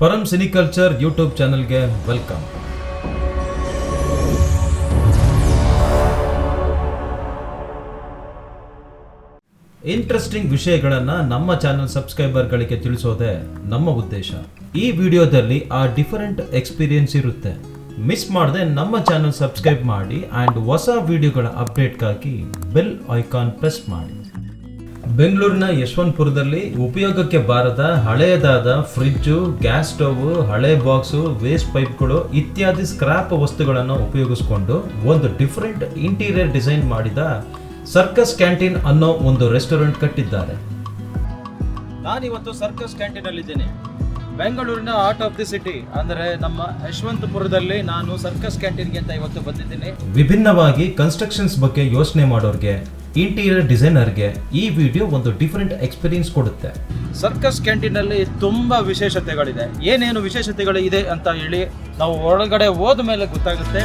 ಪರಂ ಸಿನಿಕಲ್ಚರ್ ಯೂಟ್ಯೂಬ್ ಚಾನಲ್ಗೆ welcome. Interesting ವಿಷಯಗಳನ್ನು ನಮ್ಮ ಚಾನಲ್ ಸಬ್ಸ್ಕ್ರೈಬರ್ಗಳಿಗೆ ತಿಳಿಸೋದೆ ನಮ್ಮ ಉದ್ದೇಶ. ಈ ವಿಡಿಯೋದಲ್ಲಿ ಆ ಡಿಫರೆಂಟ್ ಎಕ್ಸ್ಪೀರಿಯನ್ಸ್ ಇರುತ್ತೆ. ಮಿಸ್ ಮಾಡದೆ ನಮ್ಮ ಚಾನಲ್ ಸಬ್ಸ್ಕ್ರೈಬ್ ಮಾಡಿ ಆ್ಯಂಡ್ ಹೊಸ ವಿಡಿಯೋಗಳ ಅಪ್ಡೇಟ್ಗಾಗಿ ಬೆಲ್ ಐಕಾನ್ ಪ್ರೆಸ್ ಮಾಡಿ. ಬೆಂಗಳೂರಿನ ಯಶವಂತಪುರದಲ್ಲಿ ಉಪಯೋಗಕ್ಕೆ ಬಾರದ ಹಳೆಯದಾದ ಫ್ರಿಜ್ಜು ಗ್ಯಾಸ್ ಸ್ಟವ್ ಹಳೆ ಬಾಕ್ಸು ವೇಸ್ಟ್ ಪೈಪ್ಗಳು ಇತ್ಯಾದಿ ಸ್ಕ್ರಾಪ್ ವಸ್ತುಗಳನ್ನು ಉಪಯೋಗಿಸಿಕೊಂಡು ಒಂದು ಡಿಫರೆಂಟ್ ಇಂಟೀರಿಯರ್ ಡಿಸೈನ್ ಮಾಡಿದ ಸರ್ಕಸ್ ಕ್ಯಾಂಟೀನ್ ಅನ್ನೋ ಒಂದು ರೆಸ್ಟೋರೆಂಟ್ ಕಟ್ಟಿದ್ದಾರೆ. ನಾನಿವತ್ತು ಸರ್ಕಸ್ ಕ್ಯಾಂಟೀನ್ ಅಲ್ಲಿ ಇದ್ದೇನೆ ಬೆಂಗಳೂರಿನ ಆರ್ಟ್ ಆಫ್ ದಿ ಸಿಟಿ ಅಂದರೆ ನಮ್ಮ ಯಶವಂತಪುರದಲ್ಲಿ ನಾನು ಸರ್ಕಸ್ ಕ್ಯಾಂಟೀನ್ಗೆ ಅಂತ ಇವತ್ತು ಬಂದಿದ್ದೀನಿ. ವಿಭಿನ್ನವಾಗಿ ಕನ್ಸ್ಟ್ರಕ್ಷನ್ಸ್ ಬಗ್ಗೆ ಯೋಚನೆ ಮಾಡೋರಿಗೆ ಇಂಟೀರಿಯರ್ ಡಿಸೈನರ್ಗೆ ಈ ವಿಡಿಯೋ ಒಂದು ಡಿಫರೆಂಟ್ ಎಕ್ಸ್ಪೀರಿಯನ್ಸ್ ಕೊಡುತ್ತೆ. ಸರ್ಕಸ್ ಕ್ಯಾಂಟೀನ್ ಅಲ್ಲಿ ತುಂಬಾ ವಿಶೇಷತೆಗಳಿದೆ. ಏನೇನು ವಿಶೇಷತೆಗಳು ಇದೆ ಅಂತ ಹೇಳಿ ನಾವು ಒಳಗಡೆ ಹೋದ ಮೇಲೆ ಗೊತ್ತಾಗುತ್ತೆ.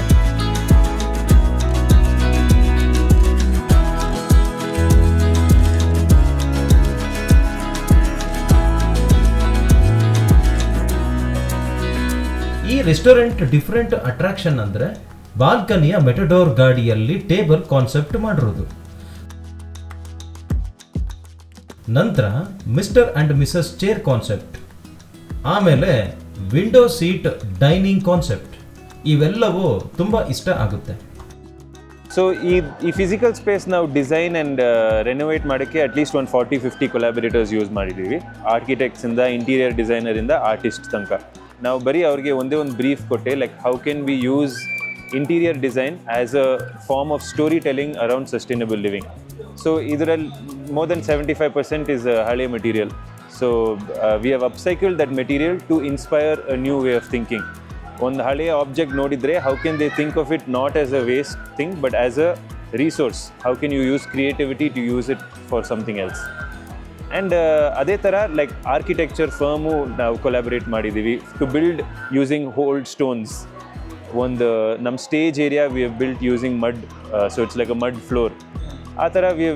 ಈ ರೆಸ್ಟೋರೆಂಟ್ ಡಿಫರೆಂಟ್ ಅಟ್ರಾಕ್ಷನ್ ಅಂದ್ರೆ ಬಾಲ್ಕನಿಯ ಮೆಟಡೋರ್ ಗಾಡಿಯಲ್ಲಿ ಟೇಬಲ್ ಕಾನ್ಸೆಪ್ಟ್ ಮಾಡಿರೋದು. ನಂತರ mister and missus chair concept ಆಮೇಲೆ ವಿಂಡೋ ಸೀಟ್ ಡೈನಿಂಗ್ ಕಾನ್ಸೆಪ್ಟ್ ಇವೆಲ್ಲವೂ ತುಂಬ ಇಷ್ಟ ಆಗುತ್ತೆ. ಸೊ ಈ ಈ ಫಿಸಿಕಲ್ ಸ್ಪೇಸ್ ನಾವು ಡಿಸೈನ್ ಆ್ಯಂಡ್ ರೆನೋವೇಟ್ ಮಾಡೋಕ್ಕೆ ಅಟ್ಲೀಸ್ಟ್ ಒಂದು ಫಾರ್ಟಿ ಫಿಫ್ಟಿ ಕೊಲಾಬರೇಟರ್ಸ್ ಯೂಸ್ ಮಾಡಿದ್ದೀವಿ. ಆರ್ಕಿಟೆಕ್ಟ್ಸಿಂದ ಇಂಟೀರಿಯರ್ ಡಿಸೈನರಿಂದ ಆರ್ಟಿಸ್ಟ್ ತನಕ. ನಾವು ಬರೀ ಅವ್ರಿಗೆ ಒಂದೇ ಒಂದು ಬ್ರೀಫ್ ಕೊಟ್ಟೆ like how can we use interior design as a form of story telling around sustainable living so ಇದರಲ್ಲಿ more than seventy five percent is ಹಳೆ material so we have upcycle that material to inspire a new way of thinking ಒಂದು ಹಳೆಯ object ನೋಡಿದರೆ how can they think of it not as a waste thing but as a resource how can you use creativity to use it for something else and ಅದೇ ಥರ like architecture firm ನಾವು collaborate ಮಾಡಿದ್ದೀವಿ to build using old stones ಒಂದು ನಮ್ಮ stage area we built using mud so it's like a mud floor ಆ ಥರ we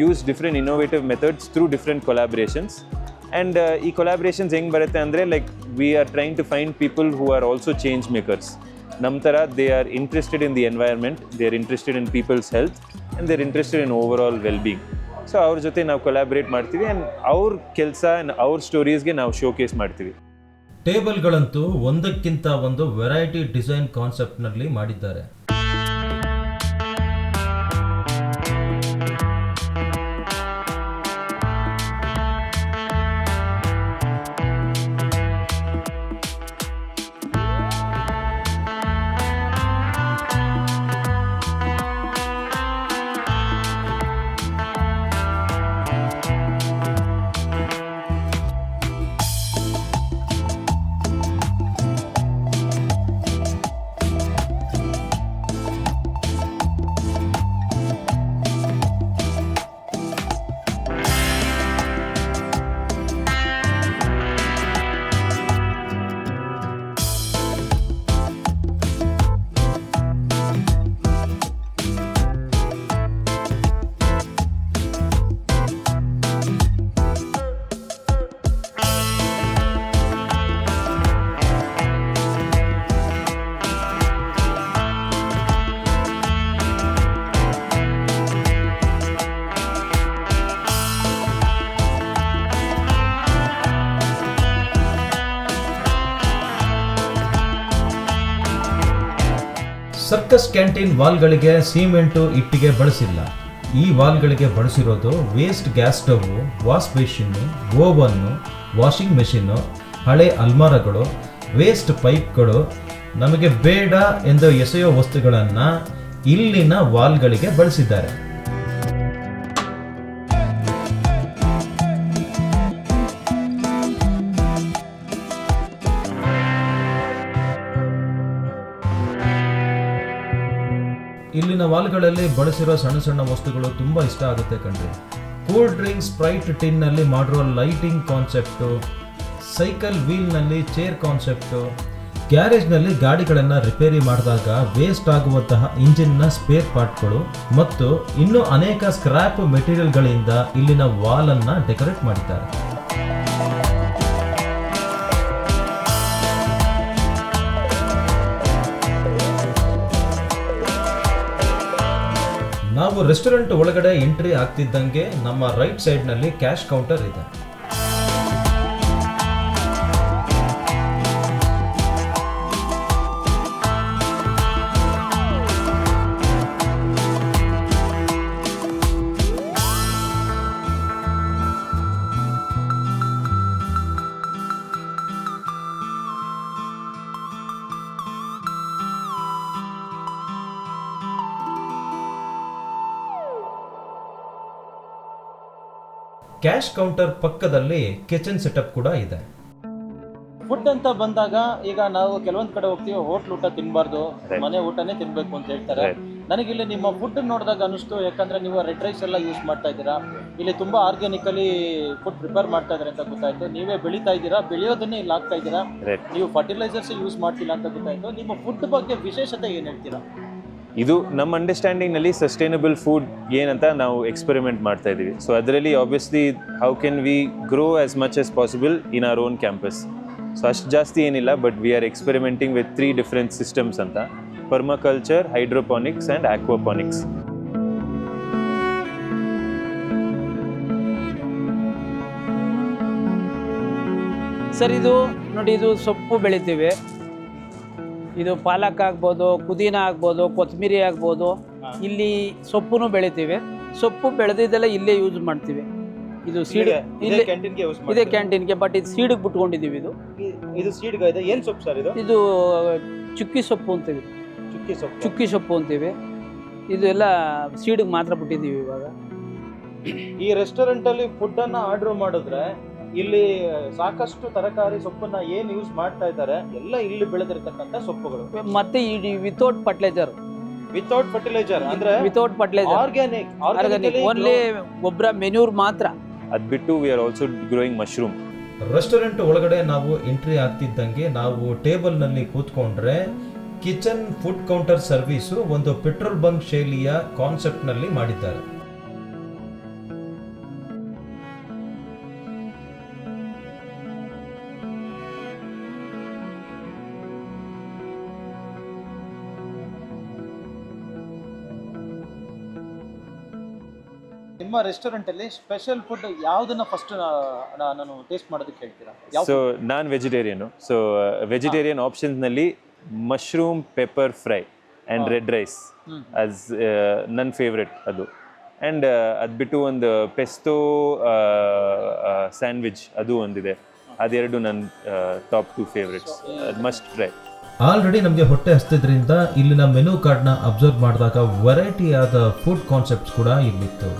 use different innovative methods through different collaborations and ಈ collaborations ಹೆಂಗೆ ಬರುತ್ತೆ ಅಂದರೆ like we are trying to find people who are also change makers ನಮ್ಮ ಥರ they are interested in the environment they are interested in people's health and they are interested in our well being so ಅವ್ರ ಜೊತೆ ನಾವು collaborate ಮಾಡ್ತೀವಿ and ಅವ್ರ ಕೆಲಸ and ಅವ್ರ ಸ್ಟೋರೀಸ್ಗೆ ನಾವು ಶೋಕೇಸ್ ಮಾಡ್ತೀವಿ. ಟೇಬಲ್ಗಳಂತೂ ಒಂದಕ್ಕಿಂತ ಒಂದು ವೆರೈಟಿ ಡಿಸೈನ್ ಕಾನ್ಸೆಪ್ಟ್ನಲ್ಲಿ ಮಾಡಿದ್ದಾರೆ. ಸರ್ಕಸ್ ಕ್ಯಾಂಟೀನ್ ವಾಲ್ಗಳಿಗೆ ಸಿಮೆಂಟು ಇಟ್ಟಿಗೆ ಬಳಸಿಲ್ಲ. ಈ ವಾಲ್ಗಳಿಗೆ ಬಳಸಿರೋದು waste gas stove wash machine oven washing machine ಹಳೆ ಅಲ್ಮಾರಗಳು ವೇಸ್ಟ್ ಪೈಪ್ಗಳು ನಮಗೆ ಬೇಡ ಎಂದು ಎಸೆಯೋ ವಸ್ತುಗಳನ್ನು ಇಲ್ಲಿನ ವಾಲ್ಗಳಿಗೆ ಬಳಸಿದ್ದಾರೆ. ವಾಲ್ಗಳಲ್ಲಿ ಬಳಸಿರೋ ಸಣ್ಣ ಸಣ್ಣ ವಸ್ತುಗಳು ತುಂಬ ಇಷ್ಟ ಆಗುತ್ತೆ ಕಣ್ರಿ. ಕೂಲ್ ಡ್ರಿಂಕ್ಸ್ ಸ್ಪ್ರೈಟ್ ಟಿನ್ನಲ್ಲಿ ಮಾಡಿರೋ ಲೈಟಿಂಗ್ ಕಾನ್ಸೆಪ್ಟು ಸೈಕಲ್ ವೀಲ್ನಲ್ಲಿ ಚೇರ್ ಕಾನ್ಸೆಪ್ಟು ಗ್ಯಾರೇಜ್ನಲ್ಲಿ ಗಾಡಿಗಳನ್ನು ರಿಪೇರಿ ಮಾಡಿದಾಗ ವೇಸ್ಟ್ ಆಗುವಂತಹ ಇಂಜಿನ್ನ ಸ್ಪೇರ್ ಪಾರ್ಟ್ಗಳು ಮತ್ತು ಇನ್ನೂ ಅನೇಕ ಸ್ಕ್ರ್ಯಾಪ್ ಮೆಟೀರಿಯಲ್ಗಳಿಂದ ಇಲ್ಲಿನ ವಾಲನ್ನು ಡೆಕೋರೇಟ್ ಮಾಡಿದ್ದಾರೆ. ನಾವು ರೆಸ್ಟೋರೆಂಟ್ ಒಳಗಡೆ ಎಂಟ್ರಿ ಆಗ್ತಿದ್ದಂಗೆ ನಮ್ಮ ರೈಟ್ ಸೈಡ್ನಲ್ಲಿ ಕ್ಯಾಶ್ ಕೌಂಟರ್ ಇದೆ. ಕ್ಯಾಶ್ ಕೌಂಟರ್ ಪಕ್ಕದಲ್ಲಿ ಕಿಚನ್ ಸೆಟಪ್ ಕೂಡ ಇದೆ. ಫುಡ್ ಅಂತ ಬಂದಾಗ ಈಗ ನಾವು ಕೆಲವೊಂದ್ ಕಡೆ ಹೋಗ್ತೀವಿ ಹೋಟ್ಲ್ ಊಟ ತಿನ್ಬಾರ್ದು ಮನೆ ಊಟನೇ ತಿನ್ಬೇಕು ಅಂತ ಹೇಳ್ತಾರೆ. ನನಗೆ ನನಗಿಲ್ಲಿ ನಿಮ್ಮ ಫುಡ್ ನೋಡಿದಾಗ ಅನಿಸ್ತು ಯಾಕಂದ್ರೆ ನೀವು ರೆಡ್ ರೈಸ್ ಎಲ್ಲ ಯೂಸ್ ಮಾಡ್ತಾ ಇದ್ದೀರಾ? ಇಲ್ಲಿ ತುಂಬಾ ಆರ್ಗ್ಯಾನಿಕಲಿ ಫುಡ್ ಪ್ರಿಪೇರ್ ಮಾಡ್ತಾ ಇದ್ದಾರೆ ಅಂತ ಗೊತ್ತಾಯ್ತು. ನೀವೇ ಬೆಳೀತಾ ಇದ್ದೀರಾ? ಬೆಳೆಯೋದನ್ನೇ ಇಲ್ಲಿ ಹಾಕ್ತಾ ಇದ್ದೀರಾ? ನೀವು ಫರ್ಟಿಲೈಸರ್ಸ್ ಯೂಸ್ ಮಾಡ್ತಿಲ್ಲ ಅಂತ ಗೊತ್ತಾಯ್ತು. ನಿಮ್ಮ ಫುಡ್ ಬಗ್ಗೆ ವಿಶೇಷತೆ ಏನ್ ಹೇಳ್ತೀರಾ? ಇದು ನಮ್ಮ ಅಂಡರ್ಸ್ಟ್ಯಾಂಡಿಂಗ್ನಲ್ಲಿ ಸಸ್ಟೈನಬಲ್ ಫುಡ್ ಏನಂತ ನಾವು ಎಕ್ಸ್ಪೆರಿಮೆಂಟ್ ಮಾಡ್ತಾ ಇದ್ದೀವಿ. ಸೊ ಅದರಲ್ಲಿ obviously how can we grow as much as possible in our own campus so ಅಷ್ಟು ಜಾಸ್ತಿ ಏನಿಲ್ಲ but we are experimenting with three different systems ಅಂತ. Permaculture hydroponics and aquaponics sir, ಇದು ನೋಡಿ, ಇದು ಸೊಪ್ಪು ಬೆಳಿತೀವಿ. ಇದು ಪಾಲಕ್ ಆಗ್ಬೋದು ಪುದೀನ ಆಗ್ಬೋದು ಕೊತ್ತಂಬರಿ ಆಗ್ಬೋದು. ಇಲ್ಲಿ ಸೊಪ್ಪು ಬೆಳಿತೀವಿ. ಸೊಪ್ಪು ಬೆಳೆದಿದ್ದೆಲ್ಲ ಇಲ್ಲೇ ಯೂಸ್ ಮಾಡ್ತೀವಿ. ಇದು ಸೀಡ್ ಇಲ್ಲೇ ಕ್ಯಾಂಟೀನ್ಗೆ ಯೂಸ್ ಇದೇ ಕ್ಯಾಂಟೀನ್ಗೆ ಬಟ್ ಇದು ಸೀಡಿಗೆ ಬಿಟ್ಕೊಂಡಿದ್ದೀವಿ ಇದು. ಇದು ಸೀಡ್ ಇದೆ? ಏನು ಸೊಪ್ಪು ಸರ್ ಇದು? ಇದು ಚುಕ್ಕಿ ಸೊಪ್ಪು ಅಂತೀವಿ. ಚುಕ್ಕಿ ಸೊಪ್ಪು. ಚುಕ್ಕಿ ಸೊಪ್ಪು ಅಂತೀವಿ. ಇದು ಎಲ್ಲ ಸೀಡಿಗೆ ಮಾತ್ರ ಬಿಟ್ಟಿದ್ದೀವಿ ಇವಾಗ. ಈ ರೆಸ್ಟೋರೆಂಟ್ ಅಲ್ಲಿ ಫುಡ್ ಅನ್ನ ಆರ್ಡರ್ ಮಾಡಿದ್ರೆ ಇಲ್ಲಿ ಸಾಕಷ್ಟು ತರಕಾರಿ ಸೊಪ್ಪನ್ನ ಏನ್ ಯೂಸ್ ಮಾಡ್ತಾ ಇದ್ದಾರೆ ಎಲ್ಲ ಇಲ್ಲಿ ಬೆಳೆದಿರ್ತಕ್ಕಂಥ ಸೊಪ್ಪುಗಳು. ಮತ್ತೆ ಈ ವಿತೌಟ್ ಫರ್ಟಿಲೈಸರ್ ವಿತೌಟ್ ಫರ್ಟಿಲೈಸರ್ ಅಂದ್ರೆ without fertilizer organic organic only ಗೊಬ್ಬರ ಮೆನ್ಯೂರ್ ಮಾತ್ರ. ಅದ್ ಬಿಟ್ಟು we are also growing mushroom restaurant ಒಳಗಡೆ ನಾವು ಎಂಟ್ರಿ ಆಗ್ತಿದ್ದಂಗೆ ನಾವು ಟೇಬಲ್ನಲ್ಲಿ ಕೂತ್ಕೊಂಡ್ರೆ ಕಿಚನ್ ಫುಡ್ ಕೌಂಟರ್ ಸರ್ವಿಸು ಒಂದು ಪೆಟ್ರೋಲ್ ಬಂಕ್ ಶೈಲಿಯ ಕಾನ್ಸೆಪ್ಟ್ನಲ್ಲಿ ಮಾಡಿದ್ದಾರೆ. ನಿಮ್ಮ ರೆಸ್ಟೋರೆಂಟ್ ಅಲ್ಲಿ ಸ್ಪೆಷಲ್ ಫುಡ್ ಯಾವ್ದನ್ನ ಫಸ್ಟ್ ನಾನು ಟೇಸ್ಟ್ ಮಾಡೋದಕ್ಕೆ ಹೇಳ್ತೀರಾ? So non vegetarian so vegetarian ಆಪ್ಷನ್ಸ್ನಲ್ಲಿ mushroom pepper fry and red rice as as ನನ್ನ ಫೇವ್ರೆಟ್ ಅದು. ಆ್ಯಂಡ್ ಅದು ಬಿಟ್ಟು ಒಂದು ಪೆಸ್ತೋ ಸ್ಯಾಂಡ್ವಿಚ್ ಅದು ಒಂದಿದೆ. ಅದೆರಡು ನನ್ನ ಟಾಪ್ ಟು ಫೇವ್ರೆಟ್ಸ್ ಅದು ಮಸ್ಟ್ ಟ್ರೈ ಆಲ್ರೆಡಿ ನಮಗೆ ಹೊಟ್ಟೆ ಹಸ್ತಿದ್ರಿಂದ ಇಲ್ಲಿನ ಮೆನು ಕಾರ್ಡ್ನ ಅಬ್ಸರ್ವ್ ಮಾಡಿದಾಗ ವೆರೈಟಿ ಆದ ಫುಡ್ ಕಾನ್ಸೆಪ್ಟ್ಸ್ ಕೂಡ ಇಲ್ಲಿತ್ತು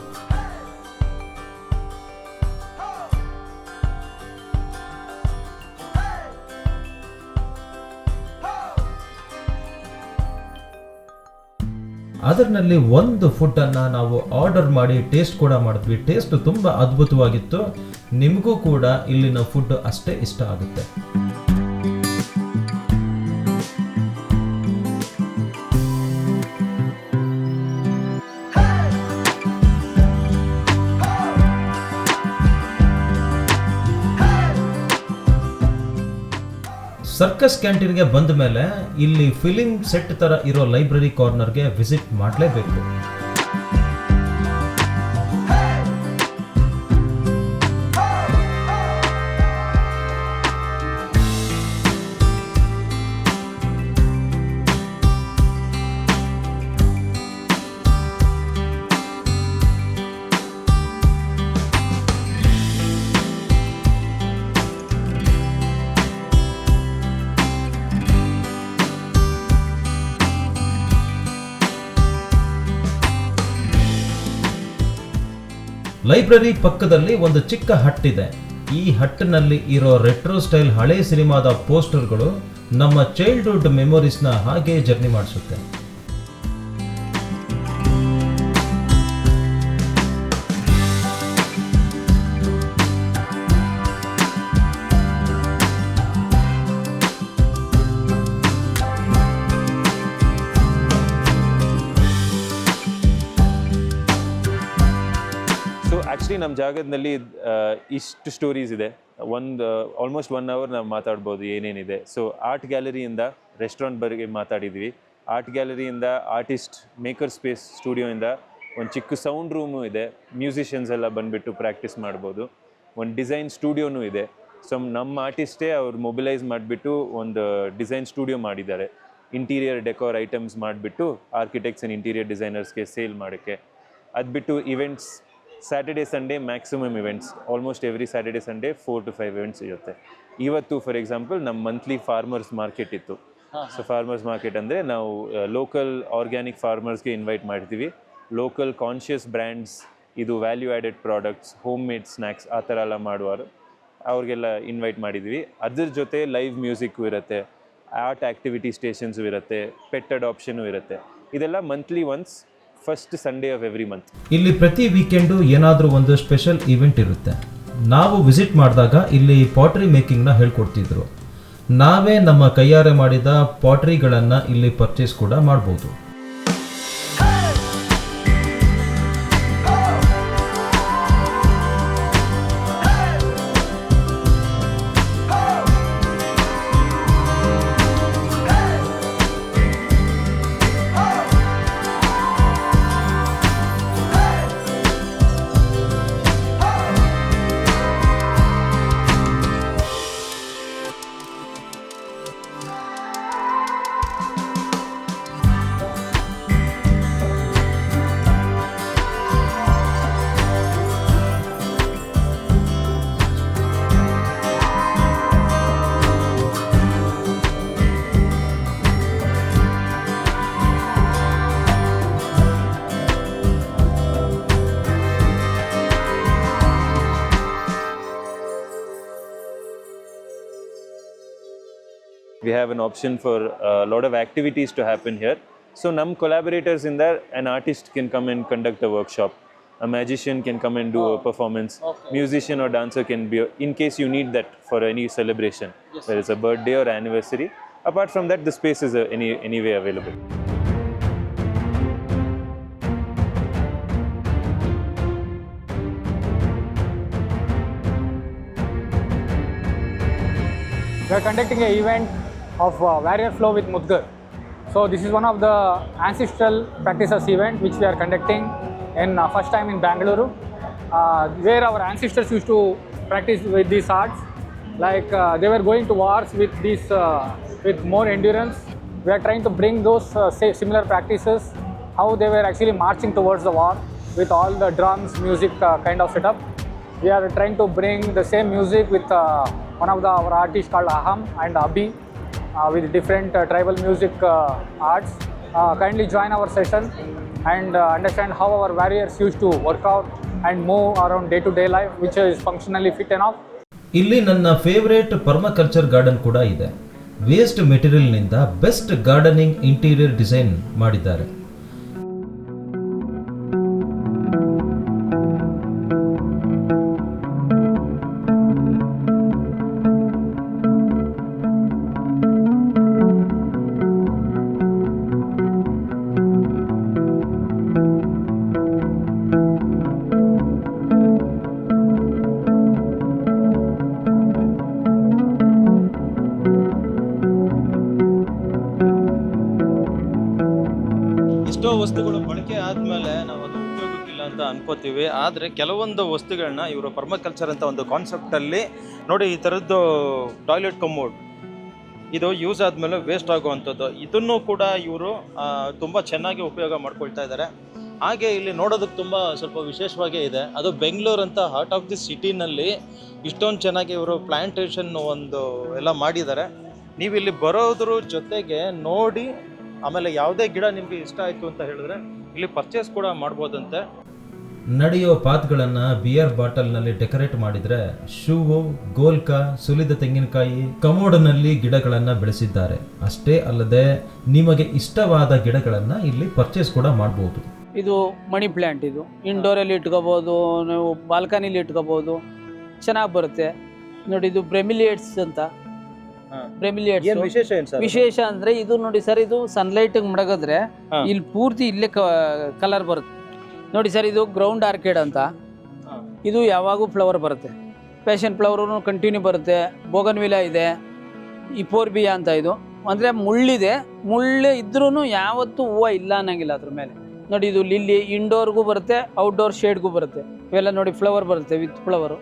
ಅದರಲ್ಲಿ ಒಂದು ಫುಡ್ಡನ್ನು ನಾವು ಆರ್ಡರ್ ಮಾಡಿ ಟೇಸ್ಟ್ ಕೂಡ ಮಾಡಿದ್ವಿ ಟೇಸ್ಟ್ ತುಂಬ ಅದ್ಭುತವಾಗಿತ್ತು. ನಿಮಗೂ ಕೂಡ ಇಲ್ಲಿನ ಫುಡ್ ಅಷ್ಟೇ ಇಷ್ಟ ಆಗುತ್ತೆ. ಸರ್ಕಸ್ ಕ್ಯಾಂಟೀನ್ಗೆ ಬಂದ ಮೇಲೆ ಇಲ್ಲಿ ಫಿಲಿಂ ಸೆಟ್ ತರ ಇರೋ ಲೈಬ್ರರಿ ಕಾರ್ನರ್ಗೆ ವಿಸಿಟ್ ಮಾಡಲೇಬೇಕು. ಲೈಬ್ರರಿ ಪಕ್ಕದಲ್ಲಿ ಒಂದು ಚಿಕ್ಕ ಹಟ್ಟಿದೆ ಈ ಹಟ್ಟಿನಲ್ಲಿ ಇರೋ ರೆಟ್ರೋ ಸ್ಟೈಲ್ ಹಳೆ ಸಿನಿಮಾದ ಪೋಸ್ಟರ್ಗಳು ನಮ್ಮ ಚೈಲ್ಡ್ಹುಡ್ ಮೆಮೊರೀಸ್ನ ಹಾಗೆ ಜರ್ನಿ ಮಾಡಿಸುತ್ತೆ. ಆ್ಯಕ್ಚುಲಿ ನಮ್ಮ ಜಾಗದಲ್ಲಿ ಇಷ್ಟು ಸ್ಟೋರೀಸ್ ಇದೆ. ಒಂದು ಆಲ್ಮೋಸ್ಟ್ ಒನ್ ಅವರ್ ನಾವು ಮಾತಾಡ್ಬೋದು, ಏನೇನಿದೆ. ಸೊ ಆರ್ಟ್ ಗ್ಯಾಲರಿಯಿಂದ ರೆಸ್ಟೋರೆಂಟ್ ಬಗ್ಗೆ ಮಾತಾಡಿದ್ವಿ. ಆರ್ಟ್ ಗ್ಯಾಲರಿಯಿಂದ ಆರ್ಟಿಸ್ಟ್ ಮೇಕರ್ ಸ್ಪೇಸ್ ಸ್ಟುಡಿಯೋಯಿಂದ ಒಂದು ಚಿಕ್ಕ ಸೌಂಡ್ ರೂಮು ಇದೆ. ಮ್ಯೂಸಿಷಿಯನ್ಸ್ ಎಲ್ಲ ಬಂದುಬಿಟ್ಟು ಪ್ರಾಕ್ಟೀಸ್ ಮಾಡ್ಬೋದು. ಒಂದು ಡಿಸೈನ್ ಸ್ಟುಡಿಯೋನೂ ಇದೆ. ಸೊ ನಮ್ಮ ಆರ್ಟಿಸ್ಟೇ ಅವ್ರು ಮೊಬಿಲೈಸ್ ಮಾಡಿಬಿಟ್ಟು ಒಂದು ಡಿಸೈನ್ ಸ್ಟುಡಿಯೋ ಮಾಡಿದ್ದಾರೆ. ಇಂಟೀರಿಯರ್ ಡೆಕೋರ್ ಐಟಮ್ಸ್ ಮಾಡಿಬಿಟ್ಟು ಆರ್ಕಿಟೆಕ್ಟ್ಸ್ ಆ್ಯಂಡ್ ಇಂಟೀರಿಯರ್ ಡಿಸೈನರ್ಸ್ಗೆ ಸೇಲ್ ಮಾಡೋಕ್ಕೆ. ಅದು ಬಿಟ್ಟು events Saturday Sunday maximum events almost every Saturday Sunday four to five events ಇರುತ್ತೆ. ಇವತ್ತು ಫಾರ್ ಎಕ್ಸಾಂಪಲ್ ನಮ್ಮ ಮಂತ್ಲಿ ಫಾರ್ಮರ್ಸ್ ಮಾರ್ಕೆಟ್ ಇತ್ತು. ಸೊ ಫಾರ್ಮರ್ಸ್ ಮಾರ್ಕೆಟ್ ಅಂದರೆ ನಾವು ಲೋಕಲ್ ಆರ್ಗ್ಯಾನಿಕ್ ಫಾರ್ಮರ್ಸ್ಗೆ ಇನ್ವೈಟ್ ಮಾಡ್ತೀವಿ. ಲೋಕಲ್ ಕಾನ್ಷಿಯಸ್ ಬ್ರ್ಯಾಂಡ್ಸ್ ಇದು value added products home made snacks ಆ ಥರ ಎಲ್ಲ ಮಾಡುವರು ಅವ್ರಿಗೆಲ್ಲ ಇನ್ವೈಟ್ ಮಾಡಿದ್ವಿ ಅದ್ರ ಜೊತೆ ಲೈವ್ ಮ್ಯೂಸಿಕ್ ಇರುತ್ತೆ. ಆರ್ಟ್ ಆ್ಯಕ್ಟಿವಿಟಿ ಸ್ಟೇಷನ್ಸು ಇರುತ್ತೆ. ಪೆಟ್ ಅಡಾಪ್ಷನು ಇರುತ್ತೆ. ಇದೆಲ್ಲ monthly once first Sunday of every month ಇಲ್ಲಿ ಪ್ರತಿ ವೀಕೆಂಡು ಏನಾದರೂ ಒಂದು ಸ್ಪೆಷಲ್ ಈವೆಂಟ್ ಇರುತ್ತೆ. ನಾವು ವಿಸಿಟ್ ಮಾಡಿದಾಗ ಇಲ್ಲಿ ಪಾಟ್ರಿ ಮೇಕಿಂಗ್ನ ಹೇಳ್ಕೊಡ್ತಿದ್ರು. ನಾವೇ ನಮ್ಮ ಕೈಯಾರೆ ಮಾಡಿದ ಪಾಟ್ರಿಗಳನ್ನು ಇಲ್ಲಿ ಪರ್ಚೇಸ್ ಕೂಡ ಮಾಡ್ಬೋದು. Have an option for a lot of activities to happen here. So, num collaborators in there, an artist can come and conduct a workshop. A magician can come and do a performance. Musician or dancer can be, in case you need that for any celebration, whether it's a birthday or anniversary. Apart from that, the space is uh, any anyway available. We are conducting an event of uh, Warrior Flow with Mudgar. So this is one of the ancestral practices event which we are conducting in uh, first time in Bangalore, uh, where our ancestors used to practice with these arts. Like uh, they were going to wars with this uh, with more endurance. We are trying to bring those uh, similar practices, how they were actually marching towards the war with all the drums, music uh, kind of setup we are trying to bring the same music with uh, one of the our artists called Aham and Abhi uh, with different uh, tribal music uh, arts. Uh, kindly join our session and uh, understand how our warriors used to work out and move around day to day life, which is functionally fit enough. ಇಲ್ಲಿ ನನ್ನ favourite permaculture garden ಕೂಡ ಇದೆ waste ಮೆಟೀರಿಯಲ್ನಿಂದ best gardening interior design ಮಾಡಿದ್ದಾರೆ ವಸ್ತುಗಳು ಬಳಕೆ ಆದ್ಮೇಲೆ ನಾವು ಅದು ಉಪಯೋಗಕ್ಕಿಲ್ಲ ಅಂತ ಅನ್ಕೋತೀವಿ. ಆದರೆ ಕೆಲವೊಂದು ವಸ್ತುಗಳನ್ನ ಇವರು ಪರ್ಮಕಲ್ಚರ್ ಅಂತ ಒಂದು ಕಾನ್ಸೆಪ್ಟಲ್ಲಿ ನೋಡಿ ಈ ಥರದ್ದು ಟಾಯ್ಲೆಟ್ ಕಮೋಡ್ ಇದು ಯೂಸ್ ಆದಮೇಲೆ ವೇಸ್ಟ್ ಆಗುವಂಥದ್ದು. ಇದನ್ನು ಕೂಡ ಇವರು ತುಂಬ ಚೆನ್ನಾಗಿ ಉಪಯೋಗ ಮಾಡ್ಕೊಳ್ತಾ ಇದ್ದಾರೆ ಹಾಗೆ ಇಲ್ಲಿ ನೋಡೋದಕ್ಕೆ ತುಂಬ ಸ್ವಲ್ಪ ವಿಶೇಷವಾಗೇ ಇದೆ. ಅದು ಬೆಂಗಳೂರು ಅಂತ ಹಾರ್ಟ್ ಆಫ್ ದಿ ಸಿಟಿನಲ್ಲಿ ಇಷ್ಟೊಂದು ಚೆನ್ನಾಗಿ ಇವರು ಪ್ಲಾಂಟೇಶನ್ ಒಂದು ಎಲ್ಲ ಮಾಡಿದ್ದಾರೆ. ನೀವು ಇಲ್ಲಿ ಬರೋದ್ರ ಜೊತೆಗೆ ನೋಡಿ ಆಮೇಲೆ ಯಾವುದೇ ಗಿಡ ನಿಮಗೆ ಇಷ್ಟ ಆಯಿತು ಅಂತ ಹೇಳಿದ್ರೆ ಇಲ್ಲಿ ಪರ್ಚೇಸ್ ಕೂಡ ಮಾಡ್ಬೋದಂತೆ. ನಡೆಯೋ ಪಾತ್ಗಳನ್ನು ಬಿಯರ್ ಬಾಟಲ್ನಲ್ಲಿ ಡೆಕೋರೇಟ್ ಮಾಡಿದ್ರೆ ಶೂವು ಗೋಲ್ಕ ಸುಲಿದ ತೆಂಗಿನಕಾಯಿ ಕಮೋಡ್ನಲ್ಲಿ ಗಿಡಗಳನ್ನು ಬೆಳೆಸಿದ್ದಾರೆ. ಅಷ್ಟೇ ಅಲ್ಲದೆ ನಿಮಗೆ ಇಷ್ಟವಾದ ಗಿಡಗಳನ್ನು ಇಲ್ಲಿ ಪರ್ಚೇಸ್ ಕೂಡ ಮಾಡಬಹುದು ಇದು ಮಣಿ ಪ್ಲ್ಯಾಂಟ್ ಇದು. ಇಂಡೋರಲ್ಲಿ ಇಟ್ಕೋಬೋದು ನೀವು ಬಾಲ್ಕನಿಲಿ ಇಟ್ಕೋಬೋದು ಚೆನ್ನಾಗಿ ಬರುತ್ತೆ. ನೋಡಿ ಇದು ಬ್ರೆಮಿಲಿಯೇಟ್ಸ್ ಅಂತ. ಬ್ರೆಮಿಲಿಯೇಟ್ಸ್ ವಿಶೇಷ ಏನು ಸರ್ ವಿಶೇಷ ಅಂದ್ರೆ ಇದು ನೋಡಿ ಸರ್ ಇದು ಸನ್ಲೈಟ್ ಮಡಗಿದ್ರೆ ಇಲ್ಲಿ ಪೂರ್ತಿ ಇಲ್ಲೇ ಕಲರ್ ಬರುತ್ತೆ. ನೋಡಿ ಸರ್ ಇದು ಗ್ರೌಂಡ್ ಆರ್ಕಿಡ್ ಅಂತ. ಇದು ಯಾವಾಗೂ ಫ್ಲವರ್ ಬರುತ್ತೆ. ಪ್ಯಾಷನ್ ಫ್ಲವರು ಕಂಟಿನ್ಯೂ ಬರುತ್ತೆ. ಬೋಗನ್ವಿಲ ಇದೆ. ಇಪೋರ್ಬಿಯಾ ಅಂತ ಇದು. ಅಂದರೆ ಮುಳ್ಳಿದೆ. ಮುಳ್ಳು ಇದ್ರೂ ಯಾವತ್ತೂ ಹೂವು ಇಲ್ಲ ಅನ್ನಂಗಿಲ್ಲ ಅದ್ರ ಮೇಲೆ. ನೋಡಿ ಇದು ಲಿಲ್ಲಿ ಇಂಡೋರ್ಗೂ ಬರುತ್ತೆ ಔಟ್ಡೋರ್ ಶೇಡ್ಗೂ ಬರುತ್ತೆ. ಇವೆಲ್ಲ ನೋಡಿ ಫ್ಲವರ್ ಬರುತ್ತೆ ವಿತ್ ಫ್ಲವರು